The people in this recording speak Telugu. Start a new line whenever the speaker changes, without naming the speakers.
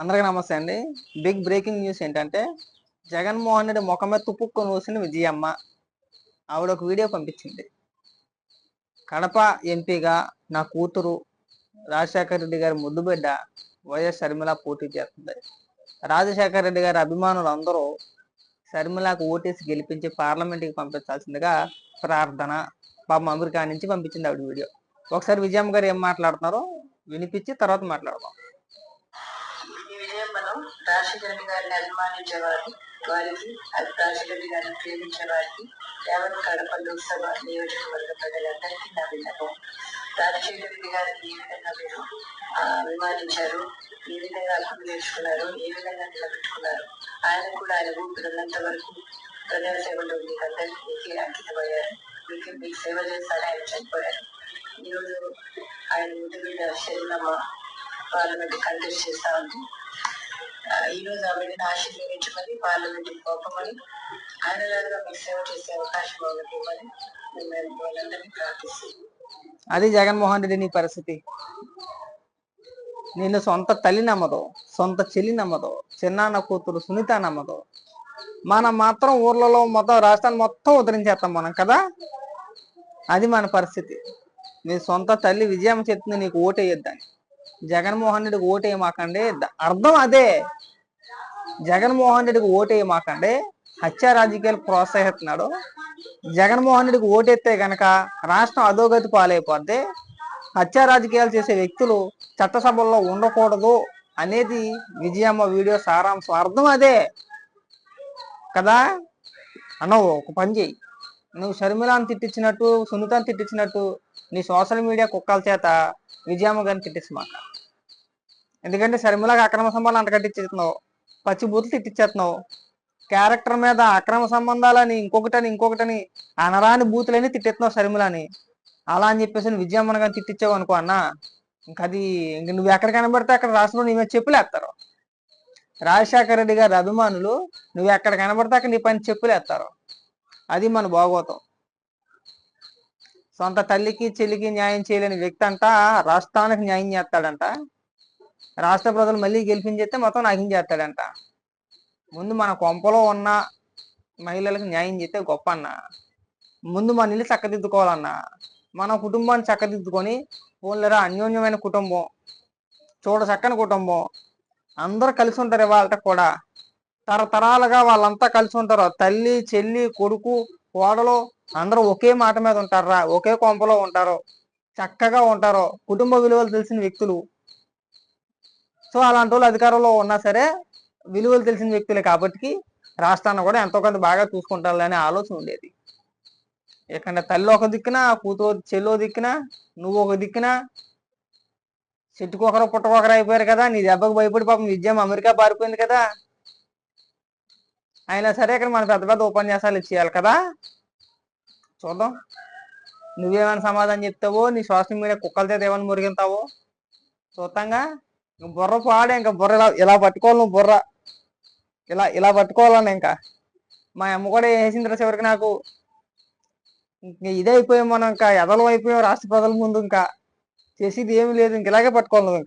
అందరికీ నమస్తే అండి. బిగ్ బ్రేకింగ్ న్యూస్ ఏంటంటే జగన్మోహన్ రెడ్డి ముఖం మీద వచ్చిన విజయమ్మ. ఆవిడ ఒక వీడియో పంపించింది. కడప ఎంపీగా నా కూతురు రాజశేఖర రెడ్డి గారి ముద్దుబిడ్డ వైఎస్ షర్మిల పోటీ చేస్తుంది. రాజశేఖర రెడ్డి గారి అభిమానులు అందరూ షర్మిలకు ఓటేసి గెలిపించి పార్లమెంట్కి పంపించాల్సిందిగా ప్రార్థన పాపం అమెరికా నుంచి పంపించింది ఆవిడ వీడియో. ఒకసారి విజయమ్మ గారు ఏం మాట్లాడుతున్నారో వినిపించి తర్వాత మాట్లాడదాం.
విజయం మనం రాజశేఖర గారిని అభిమానించే వారికి వారికి రాజశేఖర గారిని ప్రేమించే వారికి యావత్ కడప లోక్సభ నియోజకవర్గ ప్రజలందరికీ నా విన్నపం. రాజశేఖర గారిని ఏ విధంగా మీరు అభిమానించారు ఏ విధంగా అర్థం నేర్చుకున్నారు ఏ విధంగా నిలబెట్టుకున్నారు? ఆయన కూడా ఆయన ఊపిరినంత వరకు ప్రజల సేవలో మీకు అందరికీ మీకే అంకితమయ్యారు. మీకు మీకు సేవ చేస్తారని ఆయన చనిపోయారు ఈరోజు ఆయన ముందు మీద శరీరమ్మ పార్లమెంట్ కంటెస్ట్ చేస్తా ఉంది. ఈ రోజు ఆ బిడ్డను ఆశీర్వదించమని పార్లమెంట్ పంపమని ఆయన లాగా మీకు సేవ చేసే అవకాశం వాళ్ళకి ఇవ్వమని మేము వాళ్ళందరినీ ప్రార్థిస్తున్నాం
అది జగన్మోహన్ రెడ్డి నీ పరిస్థితి. నిన్ను సొంత తల్లి నమ్మదు సొంత చెల్లి నమ్మదు చిన్నాన్న కూతురు సునీత నమ్మదు. మనం మాత్రం ఊర్లలో మొత్తం రాష్ట్రాన్ని మొత్తం ఉద్ధరించేస్తాం మనం కదా? అది మన పరిస్థితి. నీ సొంత తల్లి విజయం చెప్తుంది నీకు ఓటేయొద్దని. జగన్మోహన్ రెడ్డికి ఓటేయమాకండి. అర్థం అదే. జగన్మోహన్ రెడ్డికి ఓటేయమాకండి. హత్య రాజకీయాలు ప్రోత్సహిస్తున్నాడు. జగన్మోహన్ రెడ్డికి ఓటెత్తే గనక రాష్ట్రం అధోగతి పాలైపోద్ది. హత్య రాజకీయాలు చేసే వ్యక్తులు చట్టసభల్లో ఉండకూడదు అనేది విజయమ్మ వీడియో సారాంశం. అర్థం అదే. కదా? అన్నవు ఒక పని చేయి నువ్వు షర్మిలాని తిట్టించినట్టు సునీతని తిట్టించినట్టు నీ సోషల్ మీడియా కుక్కల చేత విజయమ్మ గారిని తిట్టించమాక ఎందుకంటే షర్మిలాకి అక్రమ సంబంధాలు అంటగట్టించేస్తున్నావు పచ్చి బూతులు తిట్టించేస్తున్నావు క్యారెక్టర్ మీద అక్రమ సంబంధాలని ఇంకొకటని ఇంకొకటని అనరాని బూతులని తిట్టేస్తున్నావు శర్మిలని అలా అని చెప్పేసి నువ్వు విజయమ్మని కానీ తిట్టించావు అనుకో అన్న ఇంకా అది ఇంక నువ్వు ఎక్కడ కనబడితే అక్కడ రాష్ట్రంలో నీ మీద చెప్పులేస్తారు రాజశేఖర రెడ్డి గారి అభిమానులు నువ్వు ఎక్కడ కనబడితే అక్కడ నీ పైన చెప్పులేస్తారు అది మన బాగోతం. సొంత తల్లికి చెల్లికి న్యాయం చేయలేని వ్యక్తి అంట రాష్ట్రానికి న్యాయం చేస్తాడంట. రాష్ట్ర ప్రజలు మళ్ళీ గెలిపించేస్తే మొత్తం నాకేం చేస్తాడంట? ముందు మన కొంపలో ఉన్న మహిళలకు న్యాయం చేస్తే గొప్ప అన్న ముందు మన ఇల్లు చక్కదిద్దుకోవాలన్న. మన కుటుంబాన్ని చక్కదిద్దుకొని పోలేరా అన్యోన్యమైన కుటుంబం చూడ చక్కని కుటుంబం. అందరూ కలిసి ఉంటారు ఇవాళ కూడా. తరతరాలుగా వాళ్ళంతా కలిసి ఉంటారు. తల్లి చెల్లి కొడుకు కోడలు అందరూ ఒకే మాట మీద ఉంటారా? ఒకే కొంపలో ఉంటారు. చక్కగా ఉంటారు. కుటుంబ విలువలు తెలిసిన వ్యక్తులు. సో అలాంటి వాళ్ళు అధికారంలో ఉన్నా సరే విలువలు తెలిసిన వ్యక్తులే కాబట్టి రాష్ట్రాన్ని కూడా ఎంతో కొంత బాగా చూసుకుంటారనే ఆలోచన ఉండేది. ఇక్కడ తల్లి ఒక దిక్కున కూతురు చెల్లో దిక్కున నువ్వు ఒక దిక్కున చెట్టుకొకరు పుట్టకొకరు అయిపోయారు కదా నీ దెబ్బకు భయపడి పాపం విజయం అమెరికా పారిపోయింది కదా. అయినా సరే ఇక్కడ మన పెద్ద పెద్ద ఉపన్యాసాలు ఇచ్చేయాలి కదా. చూద్దాం. నువ్వేమైనా సమాధానం చెప్తావో నీ సోషల్ మీడియా కుక్కలతో ఏమైనా మురిగింతావో చూద్దాంగా. ఇంకా బుర్ర పాడే ఇంకా బుర్ర ఇలా ఇలా పట్టుకోవాలి నువ్వు బుర్ర. ఇలా ఇలా పట్టుకోవాలని ఇంకా. మా అమ్మ కూడా వేసిన తర్వాత చివరికి నాకు? ఇంక ఇదే అయిపోయాం మనం ఇంకా ఎదలం అయిపోయాం రాష్ట్ర ప్రజల ముందు ఇంకా. చేసేది ఏమి లేదు ఇంక ఇలాగే పట్టుకోవాలి